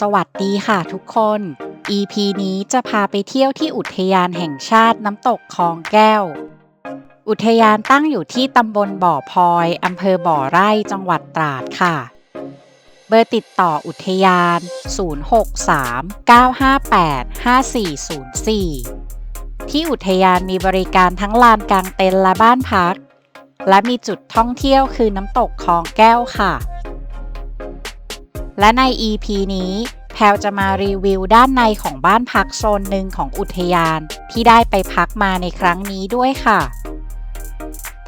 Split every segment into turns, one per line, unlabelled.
สวัสดีค่ะทุกคน EP นี้จะพาไปเที่ยวที่อุทยานแห่งชาติน้ำตกคลองแก้ว อุทยานตั้งอยู่ที่ตำบลบ่อพลอยอำเภอบ่อไร่จังหวัดตราดค่ะ เบอร์ติดต่ออุทยาน 063-958-5404 ที่อุทยานมีบริการทั้งลานกลางเต็นท์และบ้านพัก และมีจุดท่องเที่ยวคือน้ำตกคลองแก้วค่ะ และใน EP นี้แพลวจะมารีวิวด้านในของบ้านพักโซนหนึ่งของอุทยาน ที่ได้ไปพักมาในครั้งนี้ด้วยค่ะ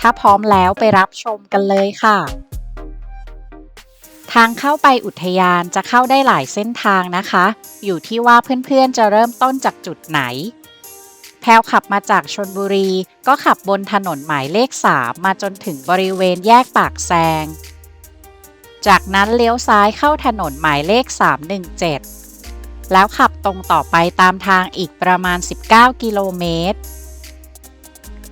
ถ้าพร้อมแล้วไปรับชมกันเลยค่ะ ทางเข้าไปอุทยานจะเข้าได้หลายเส้นทางนะคะ อยู่ที่ว่าเพื่อนๆจะเริ่มต้นจากจุดไหน แพลวขับมาจากชนบุรี ก็ขับบนถนนหมายเลข 3 มาจนถึงบริเวณแยกปากแซง จากนั้นเลี้ยวซ้ายเข้าถนนหมายเลข 317 แล้วขับตรงต่อไปตามทางอีกประมาณ 19 กิโลเมตร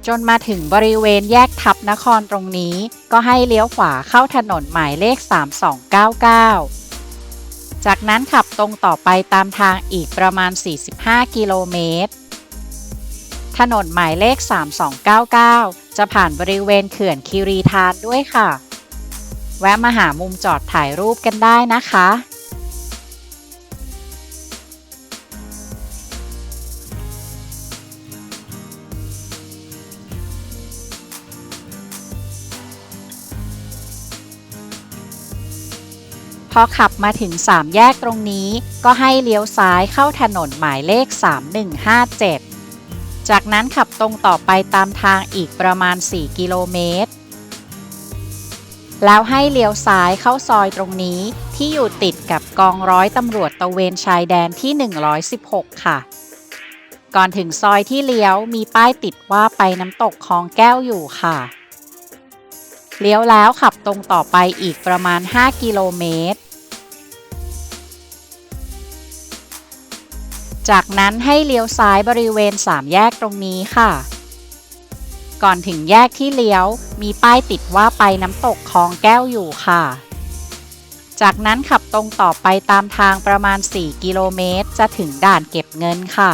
จนมาถึงบริเวณแยกทับนครตรงนี้ ก็ให้เลี้ยวขวาเข้าถนนหมายเลข 3299 จากนั้นขับตรงต่อไปตามทางอีกประมาณ 45 กิโลเมตร ถนนหมายเลข 3299 จะผ่านบริเวณเขื่อนคีรีธานด้วยค่ะ แวะมาหามุมจอดถ่ายรูปกันได้นะคะ พอขับมาถึง 3 แยกตรงนี้ ก็ให้เลี้ยวซ้ายเข้าถนนหมายเลข 3157 จากนั้นขับตรงต่อไปตามทางอีกประมาณ 4 กิโลเมตร แล้วให้เลี้ยวซ้ายเข้าซอยตรงนี้ที่อยู่ติดกับกองร้อยตำรวจตระเวนชายแดนที่ 116 ค่ะ ก่อนถึงซอยที่เลี้ยวมีป้ายติดว่าไปน้ำตกคลองแก้วอยู่ค่ะ เลี้ยวแล้วขับตรงต่อไปอีกประมาณ 5 กิโลเมตร จากนั้นให้เลี้ยวซ้ายบริเวณ3แยกตรงนี้ค่ะ ก่อนถึงแยกที่เลี้ยว มีป้ายติดว่าไปน้ำตกคลองแก้วอยู่ค่ะ จากนั้นขับตรงต่อไปตามทางประมาณ 4 กิโลเมตร จะถึงด่านเก็บเงินค่ะ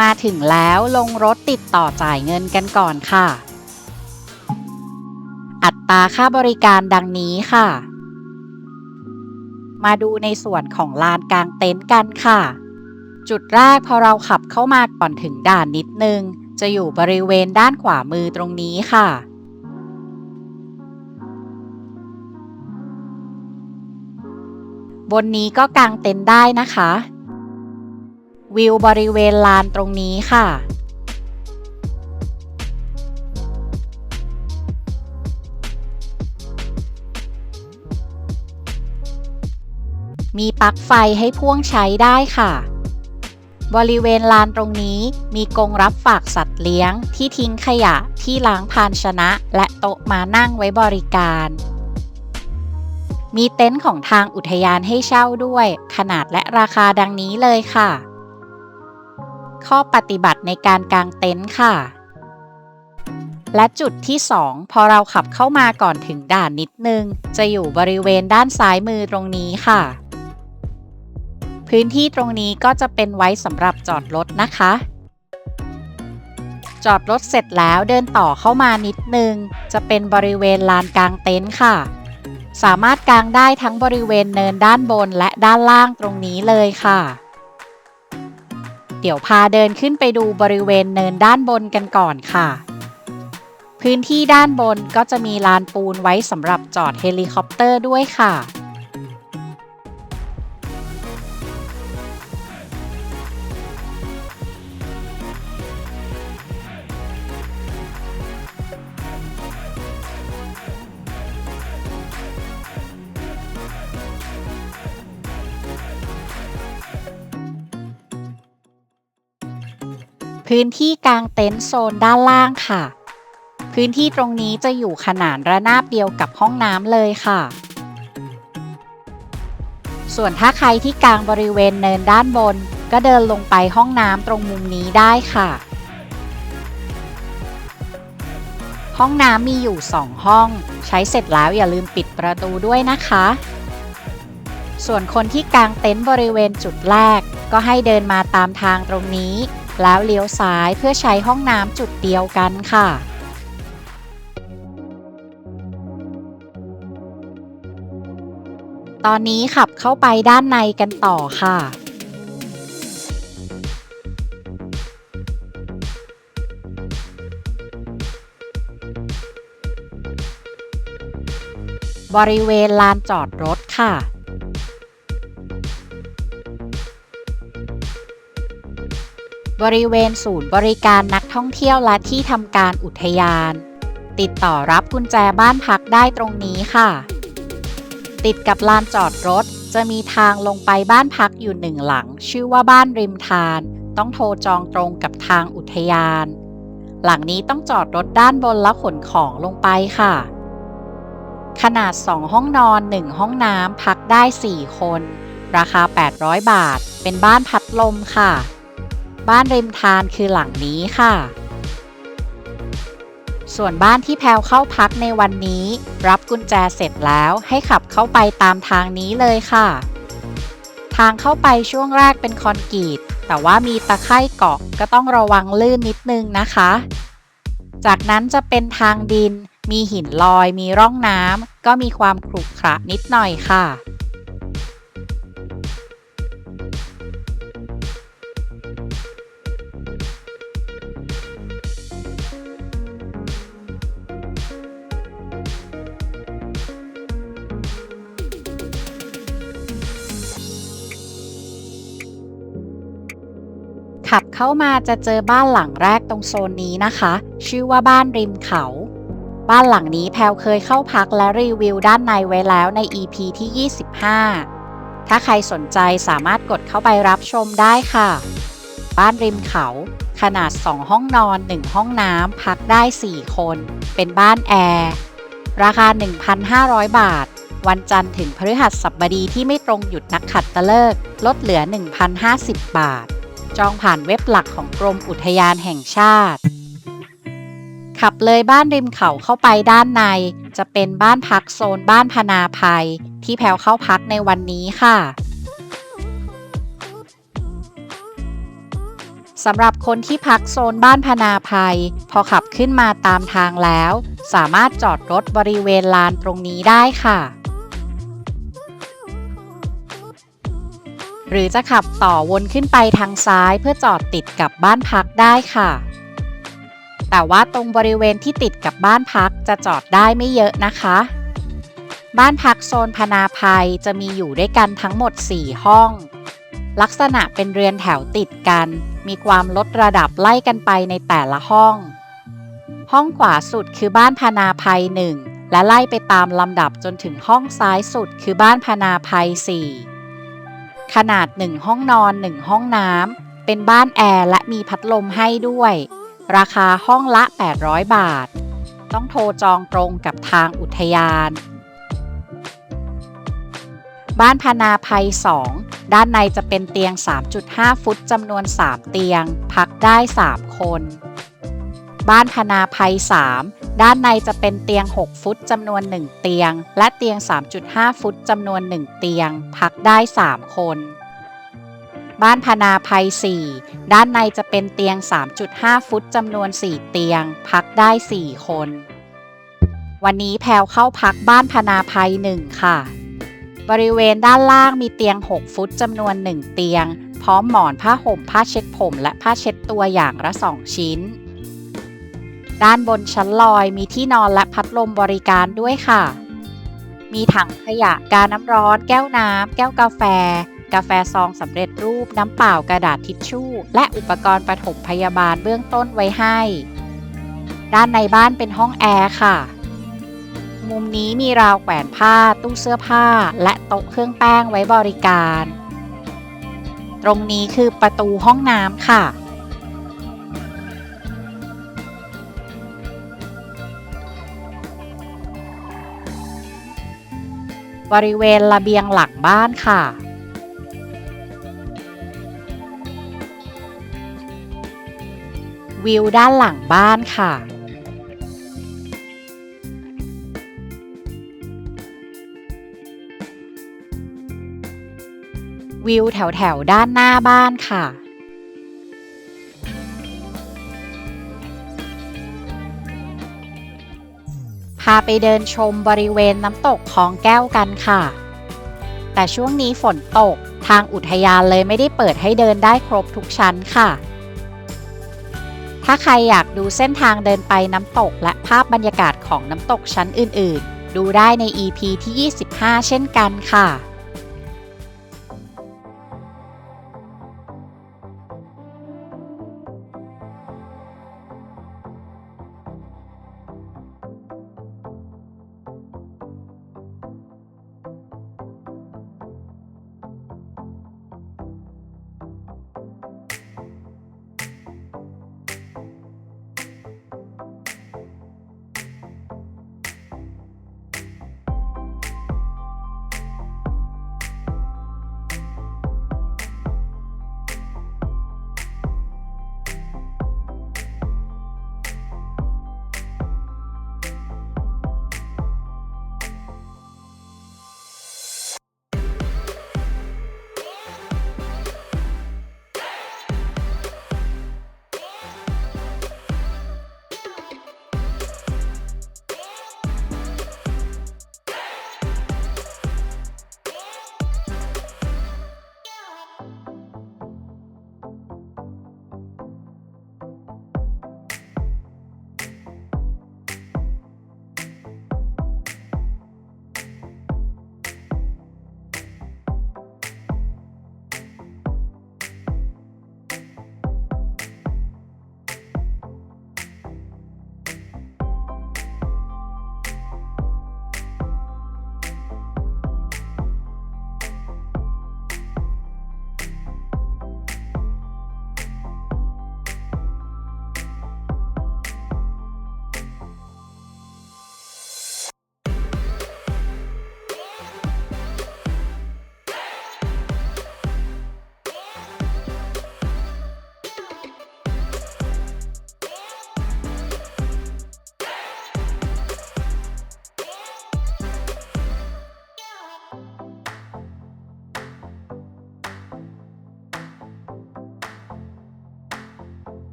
มาถึงแล้วลงรถติดต่อจ่ายเงินกันก่อนค่ะ อัตราค่าบริการดังนี้ค่ะ มาดูในส่วนของลานกลางเต็นท์กันค่ะ จุดแรกพอเราขับเข้ามาก่อนถึงด่านนิดนึง จะอยู่บริเวณด้านขวามือตรงนี้ค่ะบนนี้ก็กางเต็นท์ได้นะคะ วิวบริเวณลานตรงนี้ค่ะ มีปลั๊กไฟให้พ่วงใช้ได้ค่ะ บริเวณลานตรงนี้มีกรงรับฝากสัตว์เลี้ยงที่ทิ้งขยะที่ล้างภาชนะ และโต๊ะมานั่งไว้บริการมีเต็นท์ของทางอุทยานให้เช่าด้วย ขนาดและราคาดังนี้เลยค่ะ ข้อปฏิบัติในการกางเต็นท์ค่ะ และจุดที่ 2 พอเราขับเข้ามาก่อนถึงด่านนิดนึง จะอยู่บริเวณด้านซ้ายมือตรงนี้ค่ะ พื้นที่ตรงนี้ก็จะเป็นไว้สำหรับจอดรถนะคะ จอดรถเสร็จแล้วเดินต่อเข้ามานิดนึง จะเป็นบริเวณลานกลางเต็นท์ค่ะ สามารถกางได้ทั้งบริเวณเนินด้านบนและด้านล่างตรงนี้เลยค่ะ เดี๋ยวพาเดินขึ้นไปดูบริเวณเนินด้านบนกันก่อนค่ะ พื้นที่ด้านบนก็จะมีลานปูนไว้สำหรับจอดเฮลิคอปเตอร์ด้วยค่ะ พื้นที่กลางเต็นท์โซนด้านล่างค่ะ พื้นที่ตรงนี้จะอยู่ขนานระนาบเดียวกับห้องน้ำเลยค่ะ ส่วนถ้าใครที่กลางบริเวณเนินด้านบน ก็เดินลงไปห้องน้ำตรงมุมนี้ได้ค่ะ ห้องน้ำมีอยู่ 2 ห้อง ใช้เสร็จแล้วอย่าลืมปิดประตูด้วยนะคะส่วนคนที่กางเต็นท์บริเวณจุดแรก ก็ให้เดินมาตามทางตรงนี้ แล้วเลี้ยวซ้ายเพื่อใช้ห้องน้ำจุดเดียวกันค่ะ ตอนนี้ขับเข้าไปด้านในกันต่อค่ะบริเวณลานจอดรถค่ะ บริเวณศูนย์บริการนักท่องเที่ยวและที่ทำการอุทยาน ติดต่อรับกุญแจบ้านพักได้ตรงนี้ค่ะ ติดกับลานจอดรถจะมีทางลงไปบ้านพักอยู่หนึ่งหลัง ชื่อว่าบ้านริมทาน ต้องโทรจองตรงกับทางอุทยาน หลังนี้ต้องจอดรถด้านบนแล้วขนของลงไปค่ะ ขนาด 2 ห้องนอน 1 ห้องน้ำพักได้ 4 คน ราคา 800 บาท เป็นบ้านพัดลมค่ะ บ้านริมทานคือหลังนี้ค่ะ ส่วนบ้านที่แพลวเข้าพักในวันนี้ รับกุญแจเสร็จแล้วให้ขับเข้าไปตามทางนี้เลยค่ะ ทางเข้าไปช่วงแรกเป็นคอนกรีตแต่ว่ามีตะไคร่เกาะก็ต้องระวังลื่นนิดนึงนะคะ จากนั้นจะเป็นทางดิน มีหินลอย มีร่องน้ำก็มีความขรุขระนิดหน่อยค่ะ ขับเข้ามาจะเจอบ้านหลังแรกตรงโซนนี้นะคะ ชื่อว่าบ้านริมเขา บ้านหลังนี้แพลวเคยเข้าพักและรีวิวด้านในไว้แล้วใน EP ที่ 25 ถ้าใครสนใจสามารถกดเข้าไปรับชมได้ค่ะ บ้านริมเขา ขนาด 2 ห้องนอน 1 ห้องน้ำพักได้ 4 คน เป็นบ้านแอร์ ราคา 1,500 บาทวันจันทร์ถึงพฤหัสบดีที่ไม่ตรงหยุดนักขัดตะเลิก ลดเหลือ 1,050 บาท จองผ่านเว็บหลักของกรมอุทยานแห่งชาติ ขับเลยบ้านริมเขาเข้าไปด้านใน จะเป็นบ้านพักโซนบ้านพนาภัย ที่แพลวเข้าพักในวันนี้ค่ะสำหรับคนที่พักโซนบ้านพนาภัย พอขับขึ้นมาตามทางแล้ว สามารถจอดรถบริเวณลานตรงนี้ได้ค่ะ หรือจะขับต่อวนขึ้นไปทางซ้ายเพื่อจอดติดกับบ้านพักได้ค่ะ แต่ว่าตรงบริเวณที่ติดกับบ้านพักจะจอดได้ไม่เยอะนะคะ บ้านพักโซนพนาภัยจะมีอยู่ด้วยกันทั้งหมด 4 ห้อง ลักษณะเป็นเรือนแถวติดกัน มีความลดระดับไล่กันไปในแต่ละห้อง ห้องขวาสุดคือบ้านพนาภัย 1 และไล่ไปตามลำดับจนถึงห้องซ้ายสุดคือบ้านพนาภัย 4 ขนาด 1 ห้องนอน 1 ห้องน้ำ เป็นบ้านแอร์และมีพัดลมให้ด้วย ราคาห้องละ 800 บาท ต้องโทรจองตรงกับทางอุทยาน บ้านพนาภัย 2 ด้านในจะเป็นเตียง 3.5 ฟุตจำนวน 3 เตียง พักได้ 3 คน บ้านพนาภัย 3 ด้านในจะเป็นเตียง 6 ฟุตจำนวน 1 เตียง และเตียง 3.5 ฟุตจำนวน 1 เตียง พักได้ 3 คน บ้านพนาภัย 4 ด้านในจะเป็นเตียง 3.5 ฟุตจำนวน 4 เตียง พักได้ 4 คน วันนี้แพลวเข้าพักบ้านพนาภัย 1 ค่ะ บริเวณด้านล่างมีเตียง 6 ฟุตจำนวน 1 เตียง พร้อมหมอนผ้าห่มผ้าเช็ดผม และผ้าเช็ดตัวอย่างละ 2 ชิ้น ด้านบนชั้นลอยมีที่นอนและพัดลมบริการด้วยค่ะ มีถังขยะกาน้ำร้อน แก้วน้ำ แก้วกาแฟ กาแฟซองสำเร็จรูป น้ำเปล่ากระดาษทิชชู่ และอุปกรณ์ปฐมพยาบาลเบื้องต้นไว้ให้ ด้านในบ้านเป็นห้องแอร์ค่ะ มุมนี้มีราวแขวนผ้า ตู้เสื้อผ้า และโต๊ะเครื่องแป้งไว้บริการ ตรงนี้คือประตูห้องน้ำค่ะ บริเวณระเบียงหลังบ้านค่ะ วิวด้านหลังบ้านค่ะ วิวแถวแถวด้านหน้าบ้านค่ะ พาไปเดินชมบริเวณน้ำตกคลองแก้วกันค่ะ แต่ช่วงนี้ฝนตกทางอุทยานเลยไม่ได้เปิดให้เดินได้ครบทุกชั้นค่ะ ถ้าใครอยากดูเส้นทางเดินไปน้ำตกและภาพบรรยากาศของน้ำตกชั้นอื่น ๆ ดูได้ใน EP ที่ 25 เช่นกันค่ะ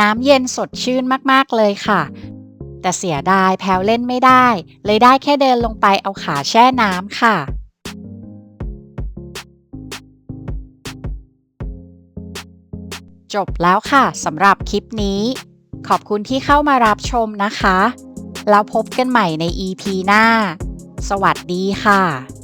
น้ำเย็นสดชื่นมากๆเลยค่ะ แต่เสียดายแพลวเล่นไม่ได้ เลยได้แค่เดินลงไปเอาขาแช่น้ำค่ะจบแล้วค่ะสำหรับคลิปนี้ ขอบคุณที่เข้ามารับชมนะคะ แล้วพบกันใหม่ใน EP หน้า สวัสดีค่ะ